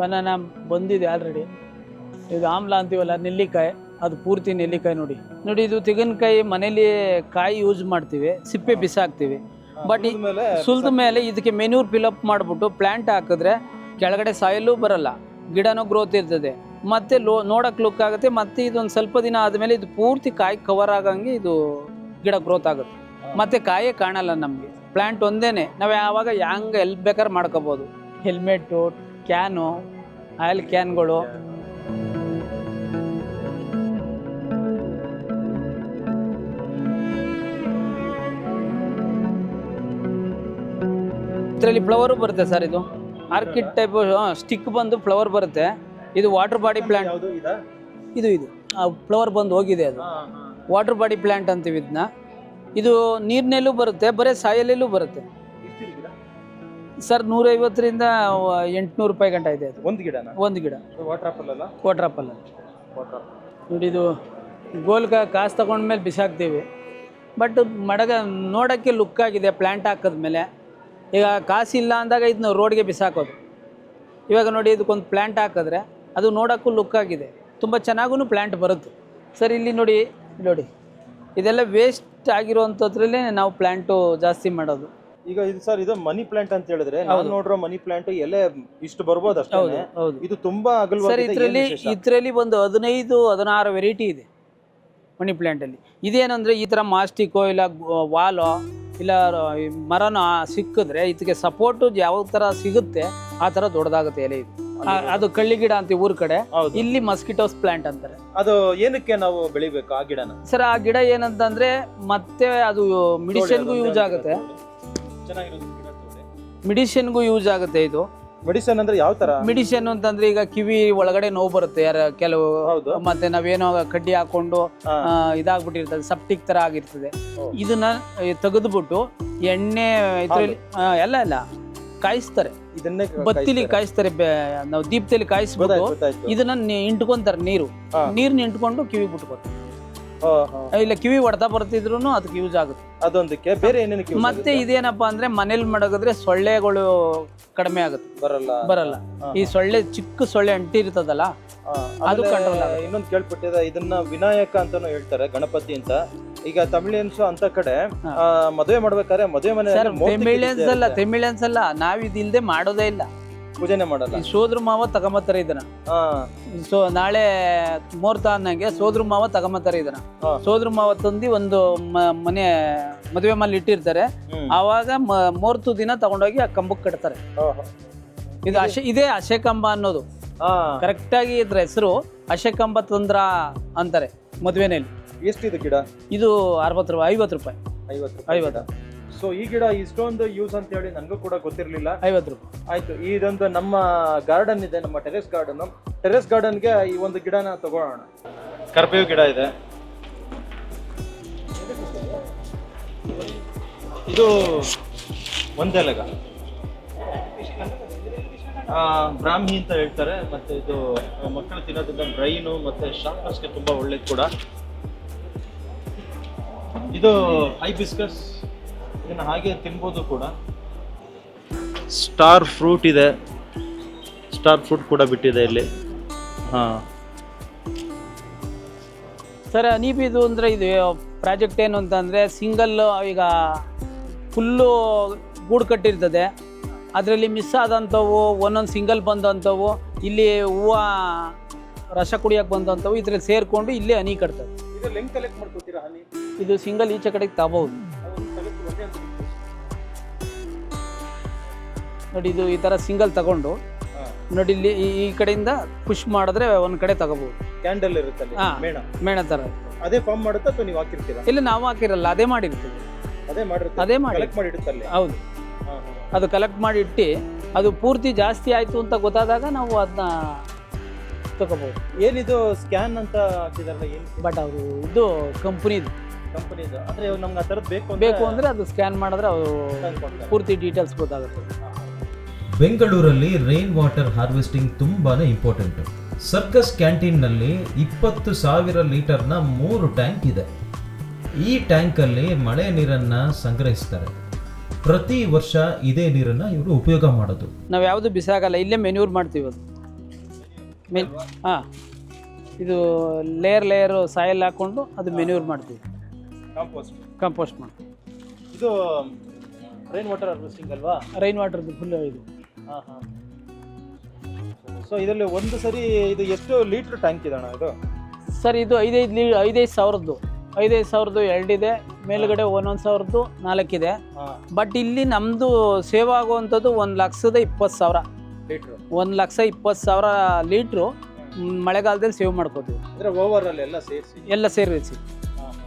ಬನಾನ ಬಂದಿದೆ ಆಲ್ರೆಡಿ ಇದು ಆಮ್ಲ ಅಂತೀವಲ್ಲ ನೆಲ್ಲಿಕಾಯಿ. ಅದು ಪೂರ್ತಿ ನೆಲ್ಲಿಕಾಯಿ ನೋಡಿ. ನೋಡಿ ಇದು ತೆಂಗಿನಕಾಯಿ ಮನೇಲಿ ಕಾಯಿ ಯೂಸ್ ಮಾಡ್ತೀವಿ ಸಿಪ್ಪೆ ಬಿಸಾಕ್ತೀವಿ. ಬಟ್ ಸುಲ್ದ ಮೇಲೆ ಇದಕ್ಕೆ ಮೆನ್ಯೂರ್ ಫಿಲಪ್ ಮಾಡಿಬಿಟ್ಟು ಪ್ಲ್ಯಾಂಟ್ ಹಾಕಿದ್ರೆ ಕೆಳಗಡೆ ಸಾಯಲ್ಲೂ ಬರಲ್ಲ. ಗಿಡನೂ ಗ್ರೋತ್ ಇರ್ತದೆ. ಮತ್ತೆ ಲೋ ನೋಡಕ್ಕೆ ಲುಕ್ ಆಗುತ್ತೆ ಮತ್ತೆ ಇದೊಂದು ಸ್ವಲ್ಪ ದಿನ ಆದಮೇಲೆ ಇದು ಪೂರ್ತಿ ಕಾಯಿ ಕವರ್ ಆಗಂಗೆ ಇದು ಗಿಡ ಗ್ರೋತ್ ಆಗುತ್ತೆ. ಮತ್ತೆ ಕಾಯೇ ಕಾಣಲ್ಲ ನಮಗೆ. ಪ್ಲ್ಯಾಂಟ್ ಒಂದೇನೆ. ನಾವು ಯಾವಾಗ ಹ್ಯಾಂಗ ಎಲ್ಲಿ ಬೇಕಾದ್ರೆ ಮಾಡ್ಕೋಬೋದು. ಹೆಲ್ಮೆಟ್ಟು ಕ್ಯಾನು ಆಯಿಲ್ ಕ್ಯಾನ್ಗಳು ಇದರಲ್ಲಿ ಫ್ಲವರು ಬರುತ್ತೆ ಸರ್ ಇದು. ಆರ್ಕಿಡ್ ಟೈಪ್ ಸ್ಟಿಕ್ ಬಂದು ಫ್ಲವರ್ ಬರುತ್ತೆ. ಇದು ವಾಟರ್ ಬಾಡಿ ಪ್ಲಾಂಟ್ ಇದು? ಇದು ಫ್ಲವರ್ ಬಂದು ಹೋಗಿದೆ ಅದು. ವಾಟರ್ ಬಾಡಿ ಪ್ಲಾಂಟ್ ಅಂತೀವಿ ಇದನ್ನ ಇದು ನೀರಿನಲ್ಲೂ ಬರುತ್ತೆ ಬರೀ ಸಾಯಲ್ಲೂ ಬರುತ್ತೆ. ಸರ್ ನೂರೈವತ್ತರಿಂದ ಎಂಟುನೂರು ರೂಪಾಯಿ ಗಂಟ ಇದೆ ಅದು. ಒಂದು ಗಿಡ ಒಂದು ಗಿಡ. ವಾಟರ್ ಆಪಲ್ ಅಲ್ಲ? ವಾಟರ್ ಆಪಲ್ ನೋಡಿ ಇದು ಗೋಲ್ಕ ಕಾಸು ತಗೊಂಡ್ಮೇಲೆ ಬಿಸಾಕ್ತೀವಿ. ಬಟ್ ಮಡಗ ನೋಡೋಕ್ಕೆ ಲುಕ್ ಆಗಿದೆ ಪ್ಲ್ಯಾಂಟ್ ಹಾಕಿದ್ಮೇಲೆ. ಈಗ ಕಾಸಿಲ್ಲ ಅಂದಾಗ ಇದನ್ನ ರೋಡ್ಗೆ ಬಿಸಾಕೋದು. ಇವಾಗ ನೋಡಿ ಇದಕ್ಕೊಂದು ಪ್ಲ್ಯಾಂಟ್ ಹಾಕಿದ್ರೆ ಅದು ನೋಡೋಕ್ಕೂ ಲುಕ್ ಆಗಿದೆ. ತುಂಬ ಚೆನ್ನಾಗೂ ಪ್ಲ್ಯಾಂಟ್ ಬರುತ್ತೆ. ಸರ್ ಇಲ್ಲಿ ನೋಡಿ ನೋಡಿ. ಇದೆಲ್ಲ ವೇಸ್ಟ್ ಆಗಿರುವಂಥದ್ರಲ್ಲೇ ನಾವು ಪ್ಲ್ಯಾಂಟು ಜಾಸ್ತಿ ಮಾಡೋದು. ಈಗ ಇದು ಸರ್ ಇದು ಮನಿ ಪ್ಲಾಂಟ್ ಅಂತ ಹೇಳಿದ್ರೆ ನಾವು ನೋಡಿರೋ ಮನಿ ಪ್ಲಾಂಟ್ ಎಲೆ ಇಷ್ಟು ಬರ್ಬೋದು ಅಷ್ಟೇ ಹೌದು ಇದು ತುಂಬಾ ಸರ್ ಅಗಲವಾಗಿದೆ ಇದರಲ್ಲಿ ಇದರಲ್ಲಿ ಒಂದು ಹದಿನೈದು ಹದಿನಾರು ವೆರೈಟಿ ಇದೆ ಮನಿ ಪ್ಲ್ಯಾಂಟಲ್ಲಿ ಇದೇನಂದ್ರೆ ಈ ಥರ ಮಾಸ್ಟಿಕೋ ಇಲ್ಲ ವಾಲೋ ಇಲ್ಲ ಮರನ ಸಿಕ್ಕಿದ್ರೆ ಇದಕ್ಕೆ ಸಪೋರ್ಟು ಯಾವ ತರ ಸಿಗುತ್ತೆ ಆ ಥರ ದೊಡ್ಡದಾಗುತ್ತೆ ಎಲೆ ಇದು. ಅದು ಕಳ್ಳಿ ಗಿಡ ಅಂತ ಊರ್ ಕಡೆ. ಇಲ್ಲಿ ಮಸ್ಕಿಟೋಸ್ ಪ್ಲಾಂಟ್ ಅಂತಾರೆ. ಅದು ಏನಕ್ಕೆ ನಾವು ಬೆಳಿಬೇಕು ಆ ಗಿಡನ? ಸರ್ ಆ ಗಿಡ ಏನಂತಂದ್ರೆ ಮತ್ತೆ ಅದು ಮೆಡಿಸಿನ್ಗೂ ಯೂಸ್ ಆಗುತ್ತೆ. ಮೆಡಿಸಿನ್ಗೂ ಯೂಸ್ ಆಗುತ್ತೆ ಇದು. ಮೆಡಿಸನ್ ಅಂದ್ರೆ ಯಾವ ತರ? ಮೆಡಿಸಿನ್ ಅಂತಂದ್ರೆ ಈಗ ಕಿವಿ ಒಳಗಡೆ ನೋವು ಬರುತ್ತೆ ಯಾರ ಕೆಲವು ಹೌದು. ಮತ್ತೆ ನಾವೇನೋ ಕಡ್ಡಿ ಹಾಕೊಂಡು. ಆ, ಇದಾಗ್ಬಿಟ್ಟಿರ್ತದೆ ಸಪ್ಟಿಕ್ ತರ ಆಗಿರ್ತದೆ. ಇದನ್ನ ತೆಗೆದ್ಬಿಟ್ಟು ಎಣ್ಣೆ ಇದ್ರಲ್ಲಿ ಎಲ್ಲ ಎಲ್ಲ ಕಾಯಿಸ್ತಾರೆ. ಇದನ್ನ ಬತ್ತಿಲಿ ಕಾಯಿಸ್ತಾರೆ? ಬೆ- ನಾವು ದೀಪದಲ್ಲಿ ಕಾಯಿಸ್ಬಿಟ್ಟು ಗೊತ್ತಾಯ್ತು ಗೊತ್ತಾಯ್ತು. ಇದನ್ನ ನಿ- ಇಂಟ್ಕೊಂತಾರೆ ನೀರು. ಹಾ. ನೀರ್ನ ಇಂಟ್ಕೊಂಡು ಕಿವಿ ಬಿಟ್ಕೊತಾರೆ. ಇಲ್ಲ ಕಿವಿ ಹೊಡೆತ ಬರ್ತಿದ್ರು ಅದಕ್ಕೆ ಯೂಸ್ ಆಗುತ್ತೆ. ಅದೊಂದಕ್ಕೆ ಬೇರೆ use ಮತ್ತೆ? ಇದೇನಪ್ಪ ಅಂದ್ರೆ ಮನೇಲಿ ಮಡಗಿದ್ರೆ ಸೊಳ್ಳೆಗಳು ಕಡಿಮೆ ಆಗುತ್ತೆ. ಬರಲ್ಲ. ಬರಲ್ಲ. ಈ ಸೊಳ್ಳೆ ಚಿಕ್ಕ ಸೊಳ್ಳೆ ಅಂಟಿ ಇರ್ತದಲ್ಲ ಅದು ಕಂಟ್ರೋಲ್. ಇನ್ನೊಂದು ಕೇಳ್ಬಿಟ್ಟಿದೆ ಇದನ್ನ ವಿನಾಯಕ ಅಂತಾನು ಹೇಳ್ತಾರೆ ಗಣಪತಿ ಅಂತ. ಈಗ ತಮಿಳಿಯನ್ಸ್ ಅಂತ ಕಡೆ ಮದುವೆ ಮಾಡ್ಬೇಕಾದ್ರೆ ಮದುವೆ ಮನೆ ತಮಿಳಿಯನ್ಸ್ ಅಲ್ಲ ತಮಿಳಿಯನ್ಸ್ ಅಲ್ಲ ನಾವ್ ಇದಿಲ್ದೆ ಮಾಡೋದೇ ಇಲ್ಲ. ಪೂಜೆನೆ ಮಾಡಲ್ಲ. ಈ ಸೋದ್ರ ಮಾವ ತಗೊಂಬತ್ತಾರೆ ಇದನ್ನ ಹಾ. ಸೊ ನಾಳೆ ಮುಹೂರ್ತ ಅನ್ನಂಗೆ ಸೋದ್ರ ಮಾವ ತಗೊಂಬತ್ತಾರೆ ಇದನ್ನ ಹಾ. ಸೋದ್ರ ಮಾವ ತಂದಿ ಒಂದು ಮ- ಮನೆ ಮದುವೆ ಮಲ್ಲಿ ಇಟ್ಟಿರ್ತಾರೆ. ಹ್ಮ್. ಆವಾಗ ಮ- ಮುಹೂರ್ತ ದಿನ ತಗೊಂಡೋಗಿ ಆ ಕಂಬಕ್ಕೆ ಕಟ್ತಾರೆ. ಇದು ಅಶೆ ಇದೇ ಅಶೆ ಕಂಬ ಅನ್ನೋದು. ಹಾ. ಕರೆಕ್ಟಾಗಿ ಇದ್ರ ಹೆಸರು ಅಶೆ ಕಂಬ ತಂದ್ರ ಅಂತಾರೆ ಮದುವೆನಲ್ಲಿ ಎಷ್ಟಿದು ಗಿಡ? ಇದು ಅರವತ್ತು ರೂಪಾಯಿ ಐವತ್ತು ರೂಪಾಯಿ. ಐವತ್ತು ಐವತ್ತು. ಸೊ ಈ ಗಿಡ ಇಷ್ಟೊಂದು ಯೂಸ್ ಅಂತ ಹೇಳಿ ನನಗೂ ಕೂಡ ಗೊತ್ತಿರಲಿಲ್ಲ. ಐವತ್ತು ರೂಪಾಯಿ. ಆಯ್ತು ಇದೊಂದು ನಮ್ಮ ಗಾರ್ಡನ್ ಇದೆ ನಮ್ಮ ಟೆರೆಸ್ ಗಾರ್ಡನ್ ಟೆರೆಸ್ ಗಾರ್ಡನ್ಗೆ ಈ ಒಂದು ಗಿಡನ ತಗೊಳ್ಳೋಣ ಕರ್ಬೇವು ಗಿಡ ಇದೆ. ಇದು ಒಂದೆಲಗ. ಆ, ಬ್ರಾಹ್ಮಿ ಅಂತ ಹೇಳ್ತಾರೆ ಮತ್ತೆ ಇದು ಮಕ್ಕಳು ತಿನ್ನೋದ್ರಿಂದ ಬ್ರೈನು ಮತ್ತೆ ಶಾರ್ಪ್ನೆಸ್ಗೆ ತುಂಬಾ ಒಳ್ಳೇದು ಕೂಡ. ಇದು ಹೈಬಿಸ್ಕಸ್ ಇದನ್ನ ಹಾಗೆ ತಿನ್ಬೋದು ಕೂಡ. ಸ್ಟಾರ್ ಫ್ರೂಟ್ ಇದೆ. ಸ್ಟಾರ್ ಫ್ರೂಟ್ ಕೂಡ ಬಿಟ್ಟಿದೆ ಇಲ್ಲಿ. ಹಾಂ. ಸರ್ ಅನೀಬಿದು ಅಂದರೆ ಇದು ಪ್ರಾಜೆಕ್ಟ್ ಏನು ಅಂತಂದರೆ ಸಿಂಗಲ್ ಈಗ ಫುಲ್ಲು ಗೂಡು ಕಟ್ಟಿರ್ತದೆ. ಅದರಲ್ಲಿ ಮಿಸ್ ಆದಂಥವು ಒಂದೊಂದು ಸಿಂಗಲ್ ಬಂದಂಥವು ಇಲ್ಲಿ ಹೂವು ರಸ ಕುಡಿಯೋಕೆ ಬಂದಂಥವು ಇದ್ರಲ್ಲಿ ಸೇರಿಕೊಂಡು ಇಲ್ಲೇ ಹನಿ ಕಟ್ತದೆ ಇದು ಲಿಂಕ್ ಕಲೆಕ್ಟ್ ಮಾಡ್ಕೊತೀರಾ ಹನಿ? ಇದು ಸಿಂಗಲ್ ಈಚೆ ಕಡೆಗೆ ತಗೋಬೋದು ನೋಡಿ ಇದು ಈ ಥರ ಸಿಂಗಲ್ ತಗೊಂಡು ನೋಡಿ ಇಲ್ಲಿ ಈ- ಈ ಕಡೆಯಿಂದ ಪುಷ್ ಮಾಡಿದ್ರೆ ಒಂದು ಕಡೆ ತಗೋಬಹುದು ಕ್ಯಾಂಡಲ್ ಇರುತ್ತಲ್ಲಿ ಹಾ. ಮೇಣ. ಮೇಣ ಥರ ಅದೇ ಫಾರ್ಮ್ ಮಾಡುತ್ತಾ ಅಥವಾ ನೀವು ಹಾಕಿರ್ತೀರಾ? ಇಲ್ಲ ನಾವು ಹಾಕಿರಲ್ಲ ಅದೇ ಮಾಡಿರ್ತೀವಿ. ಅದೇ ಮಾಡಿರ್ತೀವಿ ಅದೇ ಮಾಡಿ ಕಲೆಕ್ಟ್ ಮಾಡಿ ಇಡುತ್ತಲ್ಲಿ ಹೌದು. ಅದು ಕಲೆಕ್ಟ್ ಮಾಡಿ ಇಟ್ಟು ಅದು ಪೂರ್ತಿ ಜಾಸ್ತಿ ಆಯಿತು ಅಂತ ಗೊತ್ತಾದಾಗ ನಾವು ಅದನ್ನ ತಗೋಬಹುದು ಏನಿದು ಸ್ಕ್ಯಾನ್ ಅಂತ ಹಾಕಿದಾರಲ್ಲ ಏನು? ಬಟ್ ಅವರು ಇದು ಕಂಪ್ನಿದು ಕಂಪನಿದು ಅಂದ್ರೆ ಇವಾಗ ನಮ್ಗೆ ಆ ಥರದ್ದು ಬೇಕು ಬೇಕು ಅಂದರೆ ಅದು ಸ್ಕ್ಯಾನ್ ಮಾಡಿದ್ರೆ ಅವರು ತಂದ್ಕೊಡ್ತಾರೆ. ಪೂರ್ತಿ ಡೀಟೇಲ್ಸ್ ಗೊತ್ತಾಗುತ್ತೆ. ಬೆಂಗಳೂರಲ್ಲಿ ರೈನ್ ವಾಟರ್ ಹಾರ್ವೆಸ್ಟಿಂಗ್ ತುಂಬಾನೇ ಇಂಪಾರ್ಟೆಂಟ್ ಸರ್ಕಸ್ ಕ್ಯಾಂಟೀನ್ನಲ್ಲಿ ಇಪ್ಪತ್ತು ಸಾವಿರ ಲೀಟರ್ನ ಮೂರು ಟ್ಯಾಂಕ್ ಇದೆ. ಈ ಟ್ಯಾಂಕಲ್ಲಿ ಮಳೆ ನೀರನ್ನು ಸಂಗ್ರಹಿಸ್ತಾರೆ. ಪ್ರತಿ ವರ್ಷ ಇದೇ ನೀರನ್ನ ಇವರು ಉಪಯೋಗ ಮಾಡೋದು. ನಾವು ಯಾವುದು ಬಿಸಾಕಲ್ಲ ಇಲ್ಲೇ ಮೆನ್ಯೂರ್ ಮಾಡ್ತೀವಿ ಅದು. ಮೆನ್ ಹಾಂ. ಇದು ಲೇಯರ್ ಲೇಯರ್ ಸಾಯಿಲ್ ಹಾಕ್ಕೊಂಡು ಅದು ಮೆನ್ಯೂರ್ ಮಾಡ್ತೀವಿ. ಕಾಂಪೋಸ್ಟ್ ಕಾಂಪೋಸ್ಟ್ ಮಾಡ್ತೀವಿ ಇದು ರೈನ್ ವಾಟರ್ ಹಾರ್ವೆಸ್ಟಿಂಗ್ ಅಲ್ವಾ? ರೈನ್ ವಾಟರ್ದು ಫುಲ್ ಇದು. ಹಾಂ ಹಾಂ. ಸೊ ಇದರಲ್ಲಿ ಒಂದು ಸರಿ ಇದು ಎಷ್ಟು ಲೀಟ್ರ್ ಟ್ಯಾಂಕ್ ಇದೆ ಅಣ್ಣ ಇದು? ಸರ್ ಇದು ಐದೈದು ಲೀ ಐದೈದು ಸಾವಿರದ್ದು. ಐದೈದು ಸಾವಿರದ್ದು ಎರಡಿದೆ ಮೇಲುಗಡೆ ಒಂದೊಂದು ಸಾವಿರದ್ದು ನಾಲ್ಕಿದೆ ಬಟ್ ಇಲ್ಲಿ ನಮ್ಮದು ಸೇವ್ ಆಗುವಂಥದ್ದು ಒಂದು ಲಕ್ಷದ ಇಪ್ಪತ್ತು ಸಾವಿರ. ಲೀಟ್ರ್. ಒಂದು ಲಕ್ಷ ಇಪ್ಪತ್ತು ಸಾವಿರ ಲೀಟ್ರು ಮಳೆಗಾಲದಲ್ಲಿ ಸೇವ್ ಮಾಡ್ಕೋತೀವಿ. ಅಂದರೆ ಓವರಲ್ಲಿ ಎಲ್ಲ ಸೇರಿಸಿ? ಎಲ್ಲ ಸೇರಿಸಿ.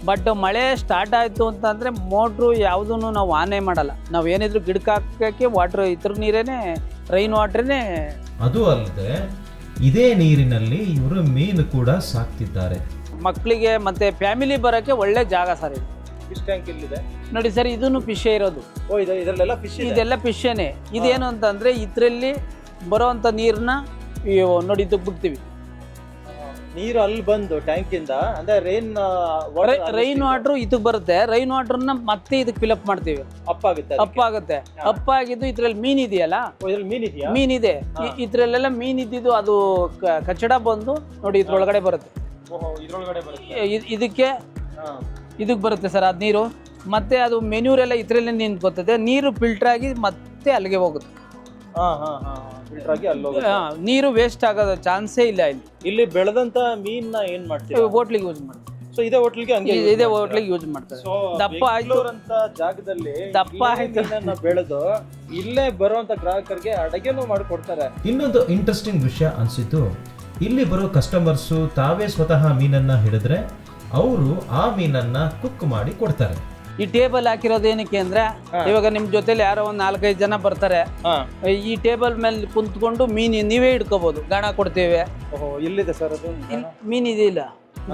ಬಟ್ ಮಳೆ ಸ್ಟಾರ್ಟ್ ಆಯಿತು ಅಂತಂದರೆ ಮೋಟ್ರು ಯಾವುದೂ ನಾವು ಆನೆ ಮಾಡಲ್ಲ. ನಾವು ಏನಿದ್ರು ಗಿಡಕ್ಕೆ ಹಾಕೋಕ್ಕೆ ವಾಟ್ರ್ ಇದ್ರ ನೀರೇನೆ ರೈನ್ ವಾಟ್ರೇನೇ ಅದು ಅಲ್ಲದೆ ಇದೇ ನೀರಿನಲ್ಲಿ ಇವರು ಮೀನು ಕೂಡ ಸಾಕ್ತಿದ್ದಾರೆ. ಮಕ್ಕಳಿಗೆ ಮತ್ತು ಫ್ಯಾಮಿಲಿ ಬರೋಕ್ಕೆ ಒಳ್ಳೆ ಜಾಗ ಸರ್ ಇದು. ಫಿಶ್ ಟ್ಯಾಂಕ್ ಇಲ್ಲಿದೆ ನೋಡಿ ಸರ್ ಇದನ್ನು ಫಿಶೇ ಇರೋದು. ಓ ಇದು ಇದರಲ್ಲೆಲ್ಲ ಫಿಶ್ ಇದೆ. ಇದೆಲ್ಲ ಫಿಶೇನೆ ಇದೇನು ಅಂತಂದರೆ ಇದರಲ್ಲಿ ಬರೋವಂಥ ನೀರನ್ನ ನೋಡಿ ಇದಕ್ಕೆ ಬಿಡ್ತೀವಿ. ನೀರು ಅಲ್ಲಿ ಬಂದು ಟ್ಯಾಂಕಿಂದ ಅಂದ್ರೆ ರೈನ್ ರೈನ್ ವಾಟರ್ ಇದಕ್ ಬರುತ್ತೆ. ರೈನ್ ವಾಟರ್ನ ಮತ್ತೆ ಇದಕ್ಕೆ ಫಿಲಪ್ ಮಾಡ್ತೀವಿ. ಅಪ್ ಆಗುತ್ತೆ ಅಪ್ ಆಗುತ್ತೆ ಅಪ್ ಆಗಿದ್ದು ಇದ್ರಲ್ಲಿ ಮೀನ್ ಇದೆಯಲ್ಲ? ಮೀನ್ ಇದೆಯಾ? ಮೀನ್ ಇದೆ. ಇದ್ರಲ್ಲೆಲ್ಲ ಮೀನ್ ಇದ್ದಿದ್ದು ಅದು ಕಚಡ ಕಚ್ಚಡ ಬಂದು ನೋಡಿ ಇದ್ರೊಳಗಡೆ ಬರುತ್ತೆ. ಇದಕ್ಕೆ ಇದಕ್ಕೆ ಬರುತ್ತೆ ಸರ್ ಅದು ನೀರು. ಮತ್ತೆ ಅದು ಮೆನ್ಯೂರೆಲ್ಲ ಇದ್ರಲ್ಲೇ ನಿಂತ್ಕೋತದೆ. ನೀರು ಫಿಲ್ಟರ್ ಆಗಿ ಮತ್ತೆ ಅಲ್ಲಿಗೆ ಹೋಗುತ್ತೆ. ಫಿಲ್ಟರ್ ಆಗಿ ಅಲ್ಲಿ ಹೋಗುತ್ತೆ ಆ, ನೀರು ವೇಸ್ಟ್ ಆಗೋದ ಚಾನ್ಸೇ ಇಲ್ಲ ಇಲ್ಲಿ. ಇಲ್ಲಿ ಬೆಳೆದಂತ ಮೀನ್ನ ಏನ್ ಮಾಡ್ತೀವಿ ಹೋಟ್ಲಿಗೆ ಯೂಸ್ ಮಾಡ್ತಾರೆ. ಸೊ ಇದೇ ಹೋಟ್ಲಿಗೆ ಹಂಗೆ ಇ- ಇದೇ ಹೋಟ್ಲಿಗೆ ಯೂಸ್ ಮಾಡ್ತಾರೆ. ದಪ್ಪ ಆಯ್ತು. ಅಂತ ಜಾಗದಲ್ಲಿ ದಪ್ಪ ಇಲ್ಲೇ ಆಯ್ತು. ಮೀನನ್ನ ಬೆಳೆದು ಇಲ್ಲೇ ಬರುವಂತ ಗ್ರಾಹಕರಿಗೆ ಅಡಗೆನೂ ಮಾಡಿಕೊಡ್ತಾರೆ. ಇನ್ನೊಂದು ಇಂಟ್ರೆಸ್ಟಿಂಗ್ ವಿಷಯ ಅನಿಸಿತು ಇಲ್ಲಿ ಬರೋ ಕಸ್ಟಮರ್ಸು ತಾವೇ ಸ್ವತಃ ಮೀನನ್ನ ಹಿಡಿದ್ರೆ ಅವರು ಆ ಮೀನನ್ನ ಕುಕ್ ಮಾಡಿ ಕೊಡ್ತಾರೆ. ಈ ಟೇಬಲ್ ಹಾಕಿರೋದು ಏನಕ್ಕೆ ಅಂದ್ರೆ ಇವಾಗ ನಿಮ್ ಜೊತೆಲಿ ಯಾರೋ ಒಂದ್ ನಾಲ್ಕೈದು ಜನ ಬರ್ತಾರೆ. ಈ ಟೇಬಲ್ ಮೇಲೆ ಕುಂತ್ಕೊಂಡು ಮೀನು ನೀವೇ ಹಿಡ್ಕೋಬಹುದು ಗಣ ಕೊಡ್ತೇವೆ. ಓಹೋ ಇಲ್ಲಿದೆ ಸರ್ ಅದು? ಮೀನ್ ಇದಿಲ್ಲ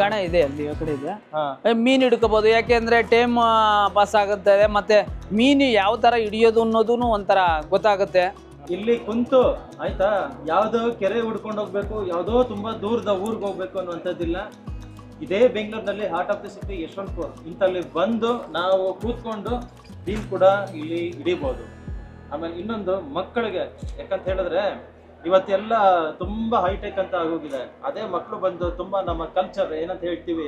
ಗಣ ಇದೆ ಅಲ್ಲಿ ಆ ಕಡೆ ಇದೆ. ಮೀನ್ ಹಿಡ್ಕೋಬಹುದು ಯಾಕೆಂದ್ರೆ ಟೈಮ್ ಪಾಸ್ ಆಗುತ್ತೆ. ಮತ್ತೆ ಮೀನು ಯಾವ ತರ ಹಿಡಿಯೋದು ಅನ್ನೋದು ಒಂಥರ ಗೊತ್ತಾಗುತ್ತೆ. ಇಲ್ಲಿ ಕುಂತು ಆಯ್ತಾ? ಯಾವ್ದೋ ಕೆರೆ ಹುಡ್ಕೊಂಡು ಹೋಗ್ಬೇಕು ಯಾವ್ದೋ ತುಂಬಾ ದೂರದ ಊರಿಗೆ ಹೋಗ್ಬೇಕು ಅನ್ನುವಂಥದ್ದಿಲ್ಲ. ಇದೇ ಬೆಂಗಳೂರಿನಲ್ಲಿ heart of the city Yeshwantpur ಇಂಥಲ್ಲಿ ಬಂದು ನಾವು ಕೂತ್ಕೊಂಡು ಮೀನು ಕೂಡ ಇಲ್ಲಿ ಹಿಡಿಬೋದು. ಆಮೇಲೆ ಇನ್ನೊಂದು ಮಕ್ಕಳಿಗೆ, ಯಾಕಂತ ಹೇಳಿದ್ರೆ ಇವತ್ತೆಲ್ಲ ತುಂಬಾ ಹೈಟೆಕ್ ಅಂತ ಆಗೋಗಿದೆ. ಅದೇ ಮಕ್ಕಳು ಬಂದು ತುಂಬಾ ನಮ್ಮ ಕಲ್ಚರ್ ಏನಂತ ಹೇಳ್ತೀವಿ,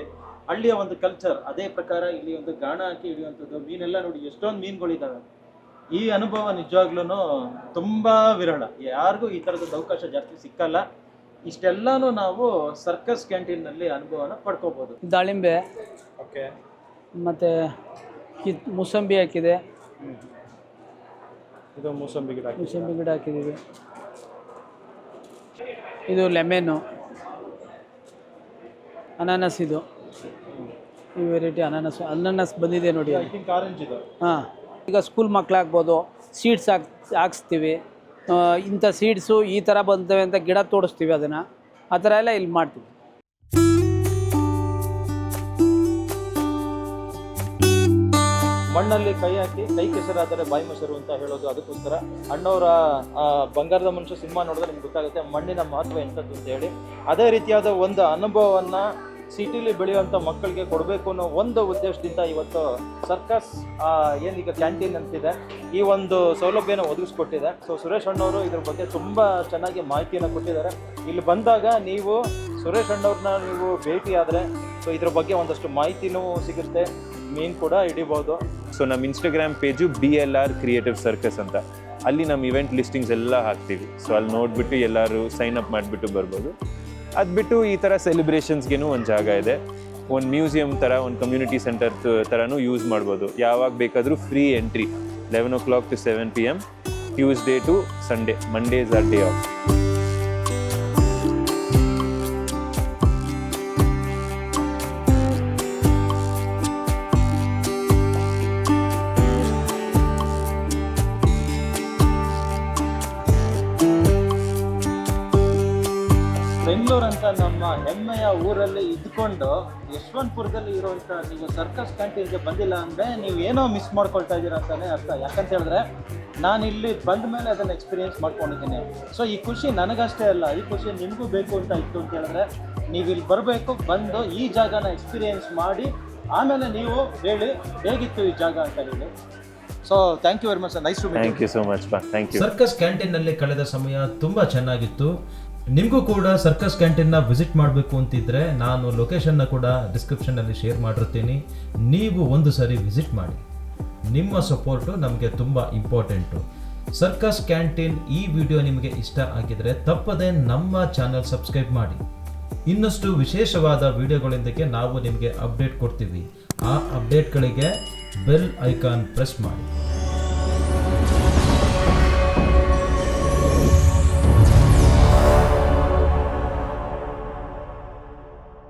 ಹಳ್ಳಿಯ ಒಂದು ಕಲ್ಚರ್ ಅದೇ ಪ್ರಕಾರ ಇಲ್ಲಿ ಒಂದು ಗಾಣ ಹಾಕಿ ಹಿಡಿಯುವಂಥದ್ದು, ಮೀನೆಲ್ಲ ನೋಡಿ ಎಷ್ಟೊಂದು ಮೀನುಗಳಿದ್ದಾವೆ ಈ ಅನುಭವ ನಿಜವಾಗ್ಲೂ ತುಂಬಾ ವಿರಳ. ಯಾರಿಗೂ ಈ ಥರದ್ದು ಅವಕಾಶ ಜಾಸ್ತಿ ಸಿಕ್ಕಲ್ಲ. ಇಷ್ಟೆಲ್ಲಾನು ನಾವು ಸರ್ಕಸ್ ಕ್ಯಾಂಟೀನ್ನಲ್ಲಿ ಅನುಭವನ ಪಡ್ಕೋಬಹುದು ದಾಳಿಂಬೆ ಓಕೆ. ಮತ್ತೆ ಮೂಸಂಬಿ ಮುಸಂಬಿ ಹಾಕಿದೆ. ಇದು ಮೂಸಂಬಿ ಗಿಡ ಹಾಕಿದ್ದೀವಿ. ಇದು ಲೆಮೆನು. ಅನಾನಸ್ ಇದು. ಈ ವೆರೈಟಿ ಅನಾನಸ್. ಅನಾನಸ್ ಬಂದಿದೆ ನೋಡಿ ಥಿಂಕ್ ಆರೆಂಜ್ ಇದು. ಹಾಂ. ಈಗ ಸ್ಕೂಲ್ ಮಕ್ಕಳಾಗ್ಬೋದು ಸೀಡ್ಸ್ ಹಾಕ್ ಹಾಕ್ಸ್ತೀವಿ. ಇಂಥ ಸೀಡ್ಸು ಈ ಥರ ಬಂತವೆ ಅಂತ ಗಿಡ ತೋಡಿಸ್ತೀವಿ ಅದನ್ನು. ಆ ಥರ ಎಲ್ಲ ಇಲ್ಲಿ ಮಾಡ್ತೀವಿ. ಮಣ್ಣಲ್ಲಿ ಕೈ ಹಾಕಿ, ಕೈ ಕೆಸರಾದರೆ ಬಾಯಿ ಮೊಸರು ಅಂತ ಹೇಳೋದು ಅದಕ್ಕೋಸ್ಕರ. ಅಣ್ಣವರ ಬಂಗಾರದ ಮನುಷ್ಯ ಸಿನಿಮಾ ನೋಡಿದ್ರೆ ನಿಮ್ಗೆ ಗೊತ್ತಾಗುತ್ತೆ ಮಣ್ಣಿನ ಮಹತ್ವ ಎಂಥದ್ದು ಅಂತ ಹೇಳಿ. ಅದೇ ರೀತಿಯಾದ ಒಂದು ಅನುಭವವನ್ನ ಸಿಟಿಲಿ ಬೆಳೆಯುವಂಥ ಮಕ್ಕಳಿಗೆ ಕೊಡಬೇಕು ಅನ್ನೋ ಒಂದು ಉದ್ದೇಶದಿಂದ ಇವತ್ತು ಸರ್ಕಸ್ ಏನೀಗ ಕ್ಯಾಂಟೀನ್ ಅಂತಿದೆ, ಈ ಒಂದು ಸೌಲಭ್ಯನ ಒದಗಿಸ್ಕೊಟ್ಟಿದೆ. ಸೊ ಸುರೇಶ್ ಅಣ್ಣವರು ಇದ್ರ ಬಗ್ಗೆ ತುಂಬ ಚೆನ್ನಾಗಿ ಮಾಹಿತಿಯನ್ನು ಕೊಟ್ಟಿದ್ದಾರೆ. ಇಲ್ಲಿ ಬಂದಾಗ ನೀವು ಸುರೇಶ್ ಅಣ್ಣವ್ರನ್ನ ನೀವು ಭೇಟಿ ಆದರೆ ಸೊ ಇದ್ರ ಬಗ್ಗೆ ಒಂದಷ್ಟು ಮಾಹಿತಿನೂ ಸಿಗುತ್ತೆ, ಮೀನು ಕೂಡ ಹಿಡಿಬೋದು. ಸೊ ನಮ್ಮ Instagram page B L R creative circus ಅಂತ. ಅಲ್ಲಿ ನಮ್ಮ ಇವೆಂಟ್ ಲಿಸ್ಟಿಂಗ್ಸ್ ಎಲ್ಲ ಹಾಕ್ತೀವಿ. ಸೊ ಅಲ್ಲಿ ನೋಡಿಬಿಟ್ಟು ಎಲ್ಲರೂ ಸೈನ್ ಅಪ್ ಮಾಡಿಬಿಟ್ಟು ಬರ್ಬೋದು. ಅದು ಬಿಟ್ಟು ಈ ಥರ ಸೆಲೆಬ್ರೇಷನ್ಸ್ಗೇನು ಒಂದು ಜಾಗ ಇದೆ. ಒಂದು ಮ್ಯೂಸಿಯಂ ಥರ ಒಂದು ಕಮ್ಯುನಿಟಿ ಸೆಂಟರ್ ಥರನೂ ಯೂಸ್ ಮಾಡ್ಬೋದು. ಯಾವಾಗ ಬೇಕಾದರೂ free entry eleven o'clock to seven P M Tuesday to Sunday Mondays are day off ಇದ್ಕೊಂಡು ಯಶವಂತಪುರದಲ್ಲಿ ಇರೋಂತ ನೀವು ಸರ್ಕಸ್ ಕ್ಯಾಂಟೀನ್ಗೆ ಬಂದಿಲ್ಲ ಅಂದ್ರೆ ನೀವು ಏನೋ ಮಿಸ್ ಮಾಡ್ಕೊಳ್ತಾ ಇದ್ದೀರಾ ಅಂತಾನೆ ಅರ್ಥ. ಯಾಕಂತ ಹೇಳಿದ್ರೆ ನಾನು ಇಲ್ಲಿ ಬಂದ ಮೇಲೆ ಅದನ್ನ ಎಕ್ಸ್ಪೀರಿಯನ್ಸ್ ಮಾಡ್ಕೊಂಡಿದ್ದೀನಿ. ಸೊ ಈ ಖುಷಿ ನನಗಷ್ಟೇ ಅಲ್ಲ ಈ ಖುಷಿ ನಿಮಗೂ ಬೇಕು ಅಂತ ಇತ್ತು ಅಂತ ಹೇಳಿದ್ರೆ ನೀವು ಇಲ್ಲಿ ಬರಬೇಕು ಬಂದು ಈ ಜಾಗನ ಎಕ್ಸ್ಪೀರಿಯನ್ಸ್ ಮಾಡಿ ಆಮೇಲೆ ನೀವು ಹೇಳಿ ಹೇಗಿತ್ತು ಈ ಜಾಗ ಅಂತ ಹೇಳಿ. So thank you very much nice to thank you so much thank you circus ಕ್ಯಾಂಟೀನ್ನಲ್ಲಿ ಕಳೆದ ಸಮಯ ತುಂಬಾ ಚೆನ್ನಾಗಿತ್ತು. ನಿಮಗೂ ಕೂಡ ಸರ್ಕಸ್ ಕ್ಯಾಂಟೀನ್ನ ವಿಸಿಟ್ ಮಾಡಬೇಕು ಅಂತಿದ್ರೆ ನಾನು ಲೊಕೇಶನ್ನ ಕೂಡ ಡಿಸ್ಕ್ರಿಪ್ಷನ್ನಲ್ಲಿ ಶೇರ್ ಮಾಡಿರ್ತೀನಿ. ನೀವು ಒಂದು ಸಾರಿ ವಿಸಿಟ್ ಮಾಡಿ. ನಿಮ್ಮ ಸಪೋರ್ಟು ನಮಗೆ ತುಂಬ ಇಂಪಾರ್ಟೆಂಟು ಸರ್ಕಸ್ ಕ್ಯಾಂಟೀನ್ ಈ ವಿಡಿಯೋ ನಿಮಗೆ ಇಷ್ಟ ಆಗಿದರೆ ತಪ್ಪದೆ ನಮ್ಮ ಚಾನಲ್ ಸಬ್ಸ್ಕ್ರೈಬ್ ಮಾಡಿ. ಇನ್ನಷ್ಟು ವಿಶೇಷವಾದ ವಿಡಿಯೋಗಳೊಂದಿಗೆ ನಾವು ನಿಮಗೆ ಅಪ್ಡೇಟ್ ಕೊಡ್ತೀವಿ. ಆ ಅಪ್ಡೇಟ್ಗಳಿಗೆ ಬೆಲ್ ಐಕಾನ್ ಪ್ರೆಸ್ ಮಾಡಿ.